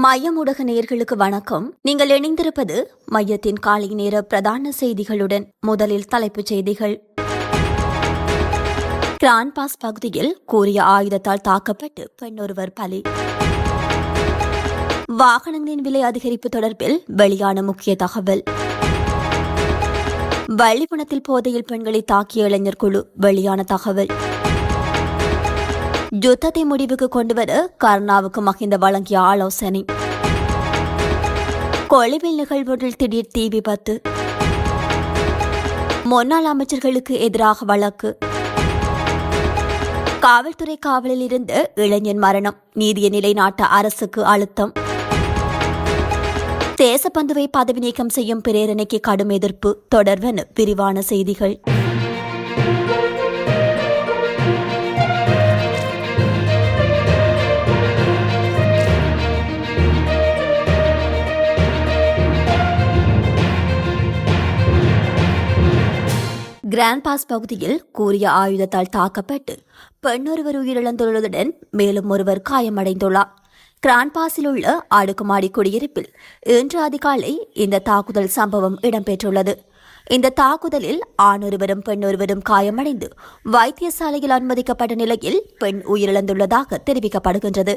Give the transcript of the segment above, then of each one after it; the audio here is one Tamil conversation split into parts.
மையம் நேர்களுக்கு வணக்கம். நீங்கள் இணைந்திருப்பது மையத்தின் காலை நேர பிரதான செய்திகளுடன் முதலில் தலைப்புச் செய்திகள். கிரான்பாஸ் பகுதியில் கூறிய ஆயுதத்தால் தாக்கப்பட்டு பெண் ஒருவர் பலி. வாகனங்களின் விலை அதிகரிப்பு தொடர்பில் வெளியான முக்கிய தகவல். வள்ளிப்பணத்தில் போதையில் பெண்களை தாக்கிய இளைஞர் குழு வெளியான தகவல். யுத்தத்தை முடிவுக்கு கொண்டுவர கர்ணாவுக்கு மகிந்த வழங்கிய ஆலோசனை. கொழுவில் நிகழ்வொன்றில் திடீர் தீ விபத்து. முன்னாள் அமைச்சர்களுக்கு எதிராக வழக்கு. காவல்துறை காவலில் இருந்து இளைஞன் மரணம். நீதியை நிலைநாட்ட அரசுக்கு அழுத்தம். தேசப்பந்துவை பதவி நீக்கம் செய்யும் பிரேரணைக்கு கடும் எதிர்ப்பு. தொடர்வன விரிவான செய்திகள். கிராண்ட் பாஸ் பகுதியில் கூறிய ஆயுதத்தால் தாக்கப்பட்டு பெண்ணொருவர் உயிரிழந்துள்ளதுடன் மேலும் ஒருவர் காயமடைந்துள்ளார். கிரான்பாஸில் உள்ள அடுக்குமாடி குடியிருப்பில் இன்று அதிகாலை இந்த தாக்குதல் சம்பவம் இடம்பெற்றுள்ளது. இந்த தாக்குதலில் ஆணொருவரும் பெண்ணொருவரும் காயமடைந்து வைத்தியசாலையில் அனுமதிக்கப்பட்ட நிலையில் பெண் உயிரிழந்துள்ளதாக தெரிவிக்கப்படுகின்றது.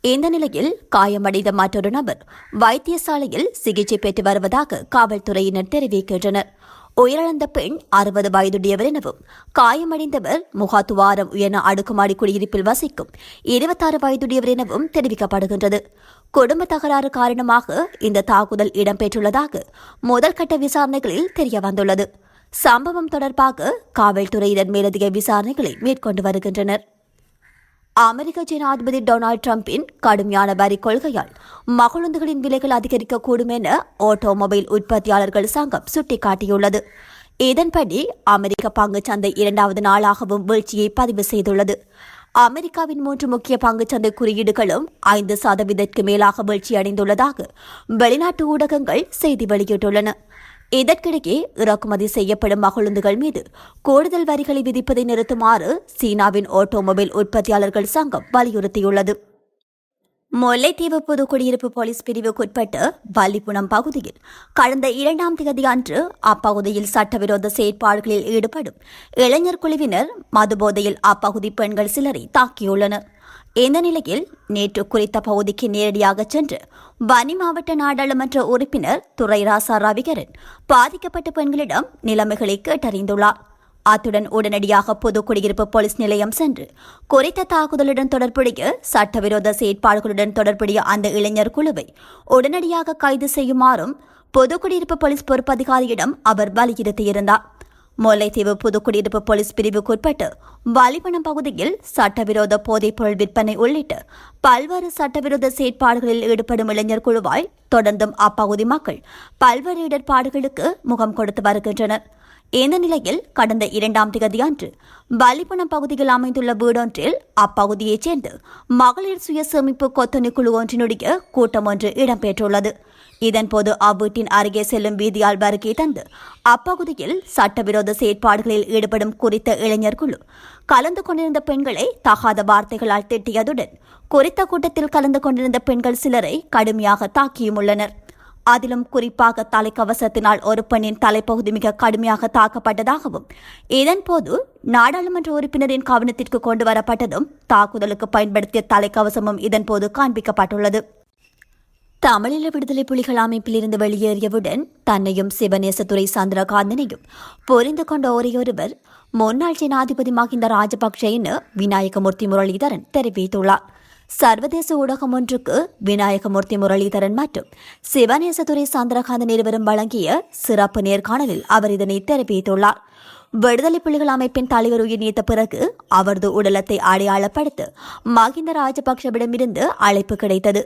இந்த நிலையில் காயமடைந்த மற்றொரு நபர் வைத்தியசாலையில் சிகிச்சை பெற்று வருவதாக காவல்துறையினர் தெரிவிக்கின்றனர். உயிரிழந்த பெண் அறுபது வயதுடையவர் எனவும் காயமடைந்தவர் முகாத்துவாரம் உயர்ந்த அடுக்குமாடி குடியிருப்பில் வசிக்கும் இருபத்தாறு வயதுடையவர் எனவும் தெரிவிக்கப்படுகின்றது. குடும்ப தகராறு காரணமாக இந்த தாக்குதல் இடம்பெற்றுள்ளதாக முதல்கட்ட விசாரணைகளில் தெரியவந்துள்ளது. சம்பவம் தொடர்பாக காவல்துறையினர் மேலதிக விசாரணைகளை மேற்கொண்டு வருகின்றனர். அமெரிக்க ஜனாதிபதி டொனால்டு டிரம்பின் கடுமையான வரி கொள்கையால் மகளுந்துகளின் விலைகள் அதிகரிக்கக்கூடும் என ஆட்டோமொபைல் உற்பத்தியாளர்கள் சங்கம் சுட்டிக்காட்டியுள்ளது. இதன்படி அமெரிக்க பங்குச் சந்தை இரண்டாவது நாளாகவும் வீழ்ச்சியை பதிவு செய்துள்ளது. அமெரிக்காவின் மூன்று முக்கிய பங்குச்சந்தை குறியீடுகளும் ஐந்து சதவீதத்திற்கு மேலாக வீழ்ச்சியடைந்துள்ளதாக வெளிநாட்டு ஊடகங்கள் செய்தி வெளியிட்டுள்ளன. இதற்கிடையே இறக்குமதி செய்யப்படும் மகளுந்துகள் மீது கூடுதல் வரிகளை விதிப்பதை நிறுத்துமாறு சீனாவின் ஆட்டோமொபைல் உற்பத்தியாளர்கள் சங்கம் வலியுறுத்தியுள்ளது. முல்லைத்தீவு புதுக்குடியிருப்பு போலீஸ் பிரிவுக்குட்பட்டு வள்ளிப்புணம் பகுதியில் கடந்த இரண்டாம் தேதி அன்று அப்பகுதியில் சட்டவிரோத செயற்பாடுகளில் ஈடுபடும் இளைஞர் குழுவினர் மதுபோதையில் அப்பகுதி பெண்கள் சிலரை தாக்கியுள்ளனர். இந்த நிலையில் நேற்று குறித்த பகுதிக்கு நேரடியாக சென்று வனி மாவட்ட நாடாளுமன்ற உறுப்பினர் துறை ராசா ரவிகரன் பாதிக்கப்பட்ட பெண்களிடம் நிலைமைகளை கேட்டறிந்துள்ளார். அத்துடன் உடனடியாக பொது குடியிருப்பு போலீஸ் நிலையம் சென்று குறித்த தாக்குதலுடன் தொடர்புடைய சட்டவிரோத செயற்பாடுகளுடன் தொடர்புடைய அந்த இளைஞர் குழுவை உடனடியாக கைது செய்யுமாறும் பொது குடியிருப்பு போலீஸ் பொறுப்பதிகாரியிடம் அவர் வலியுறுத்தியிருந்தார். முல்லைத்தீவு புதுக்குடியிருப்பு போலீஸ் பிரிவுக்குட்பட்டு வலிபணம் பகுதியில் சட்டவிரோத போதைப்பொருள் விற்பனை உள்ளிட்ட பல்வேறு சட்டவிரோத செயற்பாடுகளில் ஈடுபடும் இளைஞர் குழுவாய் தொடர்ந்தும் அப்பகுதி மக்கள் பல்வேறு இடர்பாடுகளுக்கு முகம் கொடுத்து வருகின்றனர். இந்த நிலையில் கடந்த இரண்டாம் தேதி அன்று பலிபணம் பகுதியில் அமைந்துள்ள வீடொன்றில் அப்பகுதியைச் சேர்ந்து மகளிர் சுய சேமிப்பு கொத்தணி குழு ஒன்றினுடைய கூட்டம் ஒன்று இடம்பெற்றுள்ளது. இதன்போது அவ்வீட்டின் அருகே செல்லும் வீதியால் வருகை தந்து அப்பகுதியில் சட்டவிரோத செயற்பாடுகளில் ஈடுபடும் குறித்த இளைஞர் குழு கலந்து கொண்டிருந்த பெண்களை தகாத வார்த்தைகளால் திட்டியதுடன் குறித்த கூட்டத்தில் கலந்து கொண்டிருந்த பெண்கள் சிலரை கடுமையாக தாக்கியும் உள்ளனர். அதிலும் குறிப்பாக தலைக்கவசத்தினால் ஒரு பெண்ணின் தலைப்பகுதி மிக கடுமையாக தாக்கப்பட்டதாகவும் இதன்போது நாடாளுமன்ற உறுப்பினரின் கவனத்திற்கு கொண்டு வரப்பட்டதும் தாக்குதலுக்கு பயன்படுத்திய தலைக்கவசமும் இதன்போது காண்பிக்கப்பட்டுள்ளது. தமிழீழ விடுதலை புலிகள் அமைப்பில் இருந்து வெளியேறியவுடன் தன்னையும் சிவநேசத்துறை சந்திரகாந்தனையும் பொறிந்து கொண்ட ஒரேயொருவர் முன்னாள் ஜனாதிபதி மஹிந்த ராஜபக்ஷ என விநாயகமூர்த்தி முரளிதரன் தெரிவித்துள்ளார். சர்வதேச ஊடகம் ஒன்றுக்கு விநாயகமூர்த்தி முரளிதரன் மற்றும் சிவநேசத்துறை சந்திரகாந்தன் இருவரும் வழங்கிய சிறப்பு நேர்காணலில் அவர் இதனை தெரிவித்துள்ளார். விடுதலை புலிகள் அமைப்பின் தலைவர் உயிர் நீத்த பிறகு அவரது உடலத்தை அடையாளப்படுத்த மஹிந்த ராஜபக்சவிடமிருந்து அழைப்பு கிடைத்தது.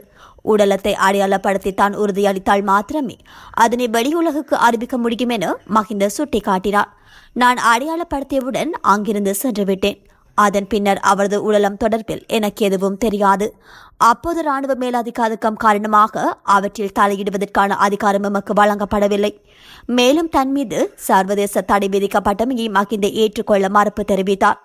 உடலத்தை அடையாளப்படுத்தி தான் உறுதியளித்தால் மாத்திரமே அதனை வெளியுலகுக்கு அறிவிக்க முடியும் என மகிந்த சுட்டிக்காட்டினார். நான் அடையாளப்படுத்தியவுடன் அங்கிருந்து சென்றுவிட்டேன். அதன் பின்னர் அவரது உடலம் தொடர்பில் எனக்கு எதுவும் தெரியாது. அப்போது ராணுவ மேலதிகாரம் காரணமாக அவற்றில் தலையிடுவதற்கான அதிகாரம் எமக்கு வழங்கப்படவில்லை. மேலும் தன் மீது சர்வதேச தடை விதிக்கப்பட்டமையை மகிந்த ஏற்றுக்கொள்ள மறுப்பு தெரிவித்தார்.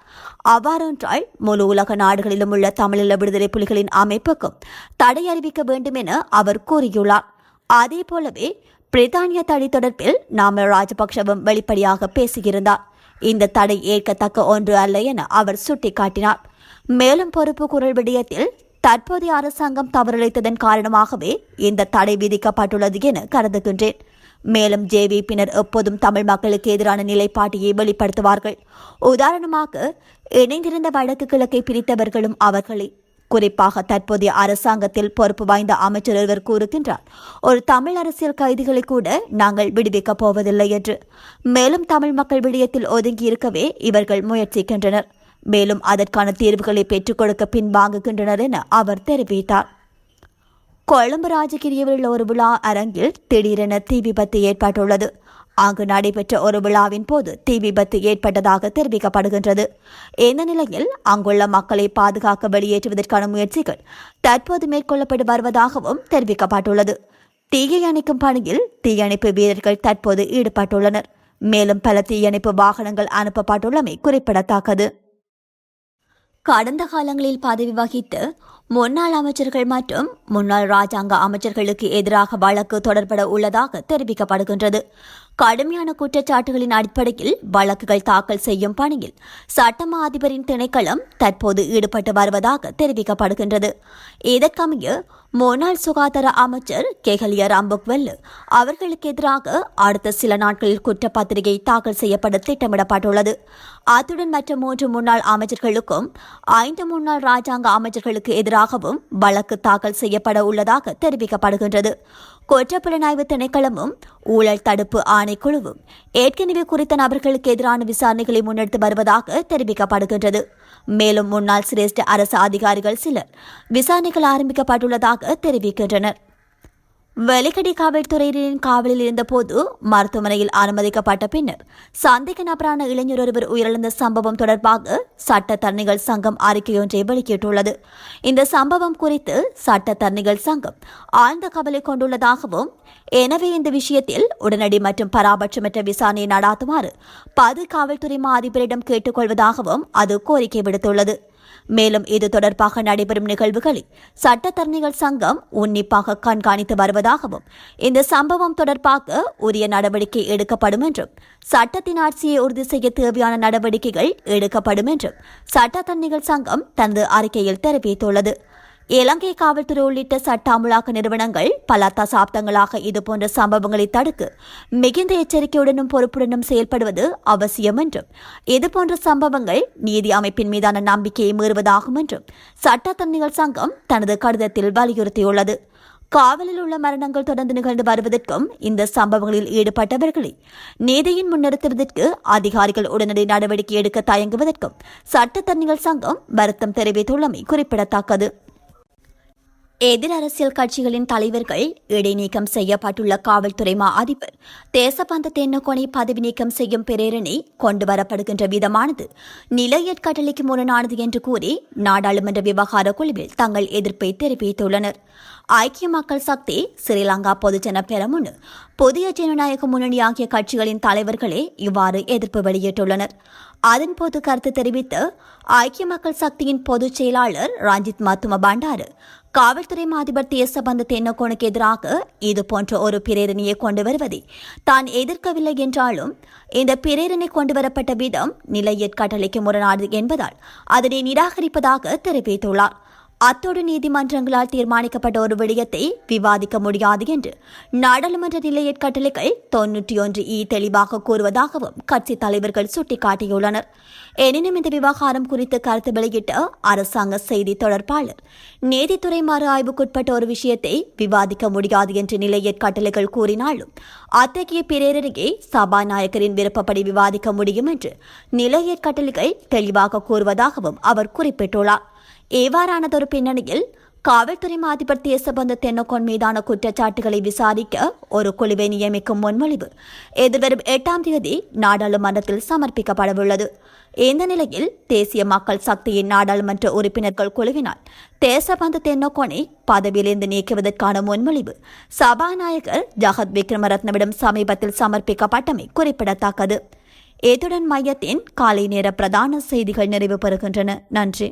அவ்வாறொன்றால் முழு உலக நாடுகளிலும் உள்ள தமிழீழ விடுதலை புலிகளின் அமைப்புக்கும் தடை அறிவிக்க வேண்டும் என அவர் கூறியுள்ளார். அதே போலவே பிரித்தானிய தடை தொடர்பில் நாமல் ராஜபக்ஷவும் வெளிப்படையாக பேசியிருந்தார். இந்த தடை ஏற்கத்தக்க ஒன்று அல்ல என அவர் சுட்டிக்காட்டினார். மேலும் பொறுப்பு குரல் விடயத்தில் தற்போதைய அரசாங்கம் தவறிழைத்ததன் காரணமாகவே இந்த தடை விதிக்கப்பட்டுள்ளது என கருதுகின்றேன். மேலும் ஜேவிபியினர் எப்போதும் தமிழ் மக்களுக்கு எதிரான நிலைப்பாட்டையை வெளிப்படுத்துவார்கள். உதாரணமாக இணைந்திருந்த வடக்கு கிழக்கை பிரித்தவர்களும் அவர்களே குறிப்பாக தற்போதைய அரசாங்கத்தில் பொறுப்பு வாய்ந்த அமைச்சர் ஒருவர் கூறுகின்றார். ஒரு தமிழ் அரசியல் கைதிகளை கூட நாங்கள் விடுவிக்கப் போவதில்லை என்று. மேலும் தமிழ் மக்கள் விடயத்தில் ஒதுங்கி இருக்கவே இவர்கள் முயற்சிக்கின்றனர். மேலும் அதற்கான தீர்வுகளை பெற்றுக் கொடுக்க பின்வாங்குகின்றனர் என அவர் தெரிவித்தார். கொழும்பு ராஜகிரியில் உள்ள ஒரு விழா அரங்கில் திடீரென தீ விபத்து ஏற்பட்டுள்ளது. அங்கு நடைபெற்ற ஒரு விழாவின் போது தீ விபத்து ஏற்பட்டதாக தெரிவிக்கப்படுகின்றது. இந்த நிலையில் அங்குள்ள மக்களை பாதுகாக்க வெளியேற்றுவதற்கான முயற்சிகள் தற்போது மேற்கொள்ளப்பட்டு வருவதாகவும் தெரிவிக்கப்பட்டுள்ளது. தீயை அணைக்கும் பணியில் தீயணைப்பு வீரர்கள் தற்போது ஈடுபட்டுள்ளனர். மேலும் பல தீயணைப்பு வாகனங்கள் அனுப்பப்பட்டுள்ளமை குறிப்பிடத்தக்கது. கடந்த காலங்களில் பதவி வகித்து முன்னாள் அமைச்சர்கள் மற்றும் முன்னாள் ராஜாங்க அமைச்சர்களுக்கு எதிராக வழக்கு தொடர்பட உள்ளதாக தெரிவிக்கப்படுகின்றது. கடுமையான குற்றச்சாட்டுகளின் அடிப்படையில் வழக்குகள் தாக்கல் செய்யும் பணியில் சட்டமா அதிபரின் திணைக்களம் தற்போது ஈடுபட்டு வருவதாக தெரிவிக்கப்படுகின்றது. இதற்கமைய முன்னாள் சுகாதார அமைச்சர் கெஹலிய ராம்புக்வெல்லு அவர்களுக்கு எதிராக அடுத்த சில நாட்களில் குற்றப்பத்திரிகை தாக்கல் செய்யப்பட திட்டமிடப்பட்டுள்ளது. அத்துடன் மற்ற மூன்று முன்னாள் அமைச்சர்களுக்கும் ஐந்து முன்னாள் ராஜாங்க அமைச்சர்களுக்கு எதிராகவும் வழக்கு தாக்கல் செய்யப்பட உள்ளதாக தெரிவிக்கப்படுகின்றது. குற்றப்புலனாய்வு திணைக்களமும் ஊழல் தடுப்பு ஆணைக்குழுவும் ஏற்கனவே குறித்த நபர்களுக்கு எதிரான விசாரணைகளை முன்னெடுத்து வருவதாக தெரிவிக்கப்படுகின்றது. மேலும் முன்னாள் சிரேஷ்ட அரசு அதிகாரிகள் சிலர் விசாரணைகள் ஆரம்பிக்கப்பட்டுள்ளதாக தெரிவிக்கின்றனர். வெலிக்கடி காவல்துறையினரின் காவலில் இருந்தபோது மருத்துவமனையில் அனுமதிக்கப்பட்ட பின்னர் சந்தேக நபரான இளைஞர் ஒருவர் உயிரிழந்த சம்பவம் தொடர்பாக சட்டத்தரணிகள் சங்கம் அறிக்கையொன்றை வெளியிட்டுள்ளது. இந்த சம்பவம் குறித்து சட்டத்தரணிகள் சங்கம் ஆழ்ந்த கவலை கொண்டுள்ளதாகவும் எனவே இந்த விஷயத்தில் உடனடி மற்றும் பராபட்சமற்ற விசாரணையை நடாத்துமாறு பது காவல்துறை மா அதிபரிடம் கேட்டுக்கொள்வதாகவும் அது கோரிக்கை விடுத்துள்ளது. மேலும் இது தொடர்பாக நடைபெறும் நிகழ்வுகளை சட்டத்தரணிகள் சங்கம் உன்னிப்பாக கண்காணித்து வருவதாகவும் இந்த சம்பவம் தொடர்பாக உரிய நடவடிக்கை எடுக்கப்படும் என்றும் சட்டத்தின் ஆட்சியை உறுதி செய்ய தேவையான நடவடிக்கைகள் எடுக்கப்படும் என்றும் சட்டத்தரணிகள் சங்கம் தனது அறிக்கையில் தெரிவித்துள்ளது. இலங்கை காவல்துறை உள்ளிட்ட சட்ட அமலாக்க நிறுவனங்கள் பல தசாப்தங்களாக இதுபோன்ற சம்பவங்களை தடுக்க மிகுந்த எச்சரிக்கையுடனும் பொறுப்புடனும் செயல்படுவது அவசியம் என்றும் இதுபோன்ற சம்பவங்கள் நீதி அமைப்பின் மீதான நம்பிக்கையை மீறுவதாகும் என்றும் சட்டத்தரணிகள் சங்கம் தனது கடிதத்தில் வலியுறுத்தியுள்ளது. காவலில் உள்ள மரணங்கள் தொடர்ந்து நிகழ்ந்து வருவதற்கும் இந்த சம்பவங்களில் ஈடுபட்டவர்களை நீதியின் முன்னிறுத்துவதற்கு அதிகாரிகள் உடனடி நடவடிக்கை எடுக்க தயங்குவதற்கும் சட்டத்தரணிகள் சங்கம் வருத்தம் தெரிவித்துள்ளமை குறிப்பிடத்தக்கது. எதிர் அரசியல் கட்சிகளின் தலைவர்கள் இடைநீக்கம் செய்யப்பட்டுள்ள காவல்துறை மா அதிபர் தேசபந்த தென்னகோனை பதவி நீக்கம் செய்யும் பிரேரணை கொண்டுவரப்படுகின்ற விதமானது. நிலையற்கட்டளைக்கு முரணானது என்று கூறி நாடாளுமன்ற விவகார குழுவில் தங்கள் எதிர்ப்பை தெரிவித்துள்ளனர். ஐக்கிய மக்கள் சக்தி ஸ்ரீலங்கா பொதுஜன பெரமுன்னு புதிய ஜனநாயக முன்னணி ஆகிய கட்சிகளின் தலைவர்களே இவ்வாறு எதிர்ப்பு வெளியிட்டுள்ளனர். அதன்போது கருத்து தெரிவித்து ஐக்கிய மக்கள் சக்தியின் பொதுச் செயலாளர் ரஞ்சித் மத்தும பண்டாரு காவல்துறை மாதிபர் தேசபந்த தென்னக்கோனுக்கு எதிராக இது போன்ற ஒரு பிரேரணையை கொண்டு வருவதை தான் எதிர்க்கவில்லை என்றாலும் இந்த பிரேரணை கொண்டு வரப்பட்ட விதம் நிலையற்கட்டளைக்கு முரணானது என்பதால் அதனை நிராகரிப்பதாக தெரிவித்துள்ளார். அத்தோடு நீதிமன்றங்களால் தீர்மானிக்கப்பட்ட ஒரு விடயத்தை விவாதிக்க முடியாது என்று நாடாளுமன்ற நிலையற் கட்டளைகள் தொன்னூற்றி ஒன்று இ தெளிவாக கூறுவதாகவும் கட்சி தலைவர்கள் சுட்டிக்காட்டியுள்ளனர். எனினும் இந்த விவகாரம் குறித்து கருத்து வெளியிட்ட அரசாங்க செய்தி தொடர்பாளர் நீதித்துறை மறு ஆய்வுக்குட்பட்ட ஒரு விஷயத்தை விவாதிக்க முடியாது என்று நிலையற்கட்டளைகள் கூறினாலும் அத்தகைய பிரேரணையை சபாநாயகரின் விருப்பப்படி விவாதிக்க முடியும் என்று நிலையற் கட்டளைகள் தெளிவாக கூறுவதாகவும் அவர் குறிப்பிட்டுள்ளார். இவ்வாறானதொரு பின்னணியில் காவல்துறை மாதிபர் தேசபந்து தென்னக்கோன் மீதான குற்றச்சாட்டுகளை விசாரிக்க ஒரு குழுவை நியமிக்கும் முன்மொழிவு எதிர்வரும் எட்டாம் தேதி நாடாளுமன்றத்தில் சமர்ப்பிக்கப்படவுள்ளது. இந்த நிலையில் தேசிய மக்கள் சக்தியின் நாடாளுமன்ற உறுப்பினர்கள் குழுவினால் தேசபந்து தென்னக்கோனை பதவியிலிருந்து நீக்குவதற்கான முன்மொழிவு சபாநாயகர் ஜகத் விக்ரமரத்னவிடம் சமீபத்தில் சமர்ப்பிக்கப்பட்டமை குறிப்பிடத்தக்கது. இத்துடன் மையத்தின் காலை நேர பிரதான செய்திகள் நிறைவு பெறுகின்றன. நன்றி.